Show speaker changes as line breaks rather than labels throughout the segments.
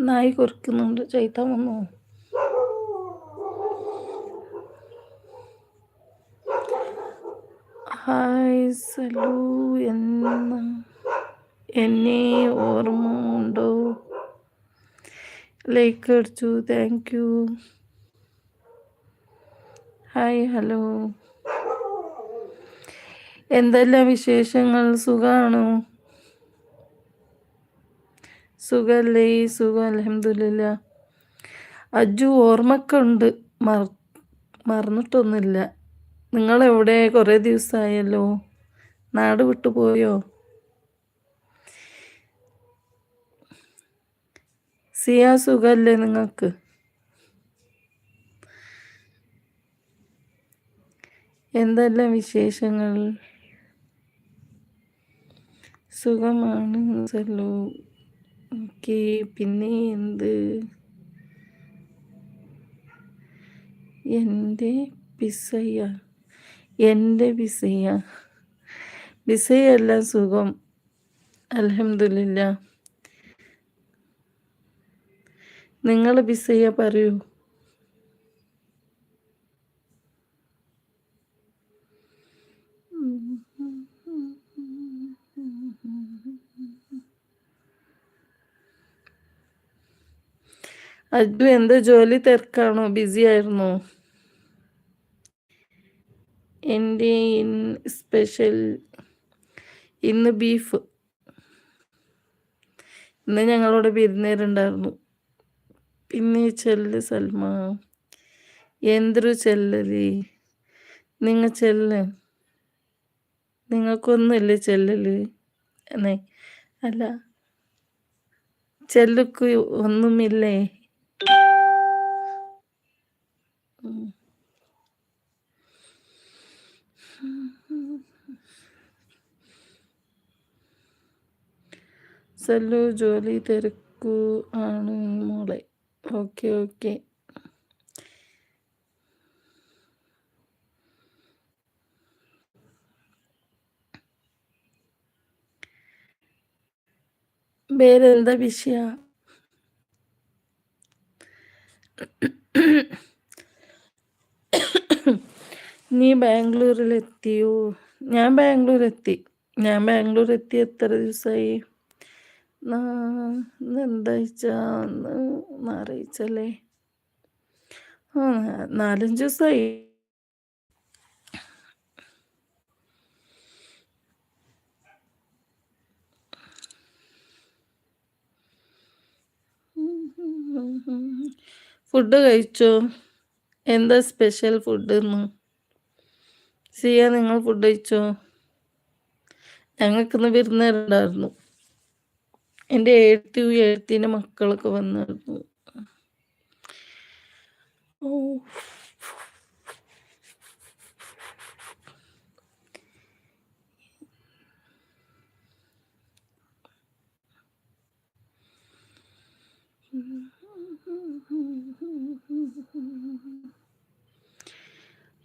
നായി കുറിക്കുന്നുണ്ട്. ചൈത്താൻ വന്നു? ഹായ് സലു. എന്ന എന്നെ ഓർമ്മ ഉണ്ടോ ലൈക്ക് അടിച്ചു. താങ്ക് യു ഹായ് ഹലോ എന്തെല്ലാം വിശേഷങ്ങൾ? സുഖാണോ? സുഖല്ലേ സുഖം അലഹമില്ല അജു ഓർമ്മക്കുണ്ട്. മറ മറന്നിട്ടൊന്നുമില്ല. നിങ്ങളെവിടെ? കുറേ ദിവസമായല്ലോ നാട് വിട്ടു പോയോ? സിയാ സുഖല്ലേ നിങ്ങൾക്ക്? എന്തെല്ലാം വിശേഷങ്ങൾ? സുഖമാണ് സല്ലോ ഓക്കെ പിന്നെ എന്ത്? എന്റെ പിസയ്യ എന്റെ പിസയ്യ പിസയല്ല സുഖം. അലഹമില്ല നിങ്ങൾ പിസയ്യ പറയൂ. അജു എന്താ ജോലി തിരക്കാണോ? ബിസി ആയിരുന്നോ? എന്റെ സ്പെഷ്യൽ ഇന്ന് ബീഫ്. ഇന്ന് ഞങ്ങളോട് വിരുന്നേരുണ്ടായിരുന്നു. പിന്നെ ചെല്ല് സൽമ. എന്തൊരു ചെല്ലല് നിങ്ങ ചെല്ല്. നിങ്ങൾക്കൊന്നുമില്ലേ ചെല്ലല് അല്ല. ചെല്ലുക്ക് ഒന്നുമില്ലേ? സല്ലു ജോലി തിരക്കു ആണ് മോളെ. Okay okay. വേറെന്താ വിഷയ? നീ ബാംഗ്ലൂരിൽ എത്തിയോ ഞാൻ ബാംഗ്ലൂർ എത്തി ഞാൻ ബാംഗ്ലൂർ എത്തി എത്ര ദിവസമായി എന്താഴ്ച അറിയിച്ചല്ലേ നാലഞ്ച് ദിവസമായി ഫുഡ് കഴിച്ചോ? എന്താ സ്പെഷ്യൽ ഫുഡ് എന്ന് സിയ നിങ്ങൾ ഫുഡ് കഴിച്ചോ? ഞങ്ങൾക്കിന്ന് വിരുന്നുണ്ടായിരുന്നു. എന്റെ എഴുത്തി എഴുത്തിന്റെ മക്കളൊക്കെ വന്നിരുന്നു. ഓ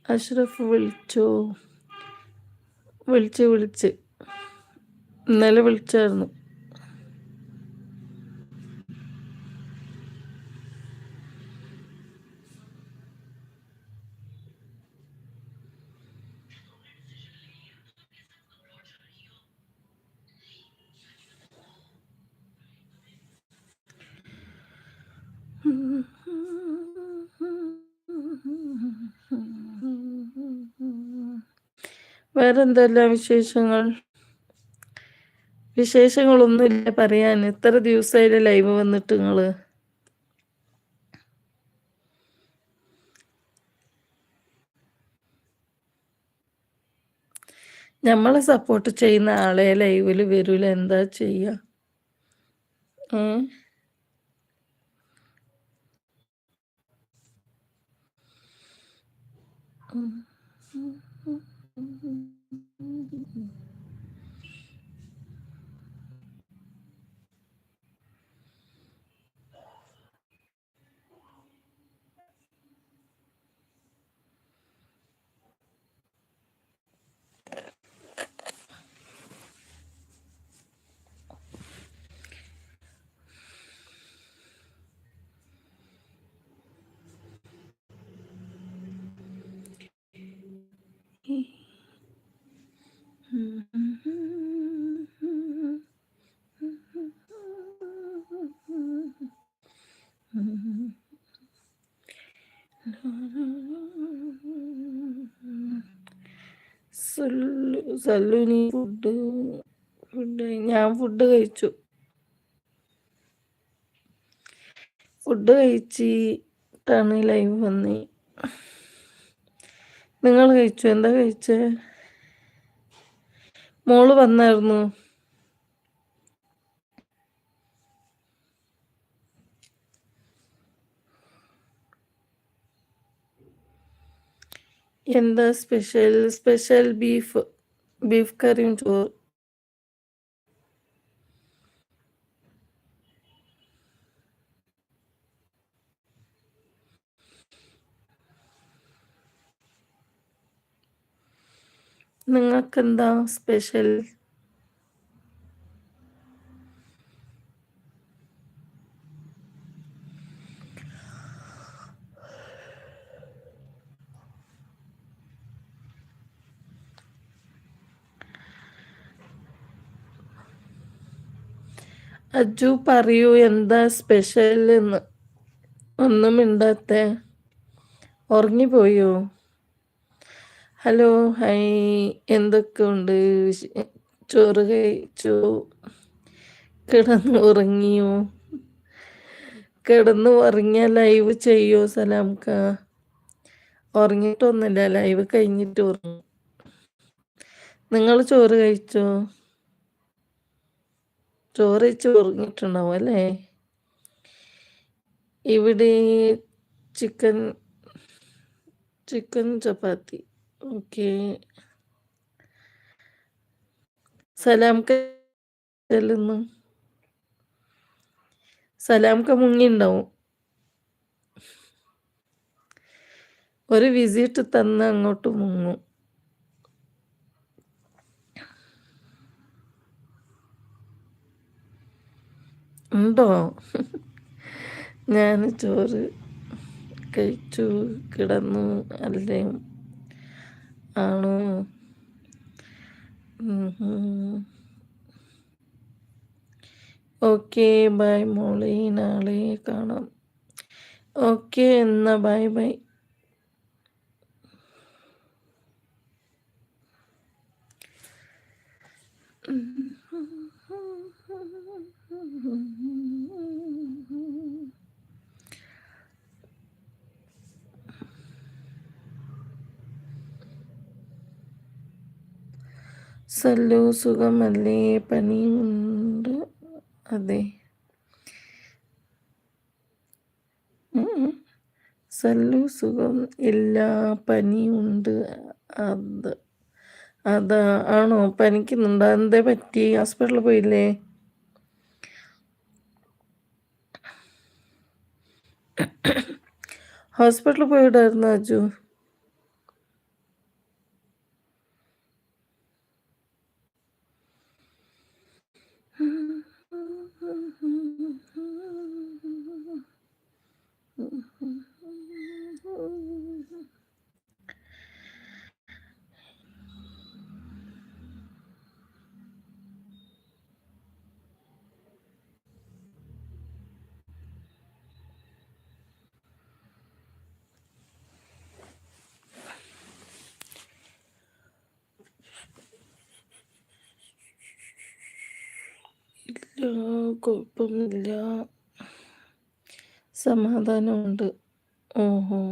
അഷ്റഫ് വിളിച്ചോ? വിളിച്ച് വിളിച്ച്. ഇന്നലെ വിളിച്ചായിരുന്നു. വേറെന്തെല്ലാം വിശേഷങ്ങൾ? വിശേഷങ്ങളൊന്നുമില്ല പറയാൻ. എത്ര ദിവസമായില്ല ലൈവ് വന്നിട്ട് നിങ്ങൾ? നമ്മളെ സപ്പോർട്ട് ചെയ്യുന്ന ആളെ ലൈവിൽ വരൂല. എന്താ ചെയ്യാ? ഏ 嗯。嗯嗯嗯嗯嗯嗯嗯 സല്ലു സല്ലുനി ഫുഡ് ഫുഡ് ഞാൻ ഫുഡ് കഴിച്ചു. ഫുഡ് കഴിച്ചിട്ടാണ് ലൈവ് വന്നേ. നിങ്ങൾ കഴിച്ചു? എന്താ കഴിച്ചേ? മോൾ വന്നായിരുന്നു. എന്താ സ്പെഷ്യൽ സ്പെഷ്യൽ ബീഫ് ബീഫ് കറിയും ചോറ് നിങ്ങൾക്കെന്താ സ്പെഷ്യൽ അജു പറയൂ എന്താ സ്പെഷ്യൽ എന്ന്? ഒന്നും മിണ്ടാത്തെ. ഉറങ്ങിപ്പോയോ? ഹലോ ഹൈ എന്തൊക്കെയുണ്ട് ചോറ് കഴിച്ചു? കിടന്നു ഉറങ്ങിയോ? കിടന്നു ഉറങ്ങിയാൽ ലൈവ് ചെയ്യോ സലാംക്ക ഉറങ്ങിയിട്ടൊന്നുമില്ല ലൈവ് കഴിഞ്ഞിട്ട് ഉറങ്ങും. നിങ്ങൾ ചോറ് കഴിച്ചോ? ചോറ് കുറഞ്ഞിട്ടുണ്ടാവും അല്ലേ? ഇവിടെ ചിക്കൻ ചിക്കൻ ചപ്പാത്തി. ഓക്കെ. സലാംക്ക ചെല്ലുന്നു സലാംക്ക മുങ്ങിണ്ടാവും ഒരു വിസിറ്റ് തന്ന് അങ്ങോട്ട് മുങ്ങും. ഉണ്ടോ? ഞാൻ ചോറ് കഴിച്ചു കിടന്നു അല്ലേ? ആണോ? ഓക്കെ ബൈ മോളെ. നാളെ കാണാം. ഓക്കെ എന്നാ ബൈ ബൈ. സല്ലു സുഖമല്ലേ? പനിയുണ്ട്. അതെ. സല്ലു സുഖം ഇല്ല. പനിയുണ്ട്. അത് അതാ ആണോ? പനിക്കുന്നുണ്ടോ. എന്തേ പറ്റി? ഹോസ്പിറ്റലിൽ പോയില്ലേ? ഹോസ്പിറ്റലിൽ പോയിടായിരുന്നു അജു ഇല്ല കുഴപ്പമില്ല. സമാധാനമുണ്ട്. ഓഹോ.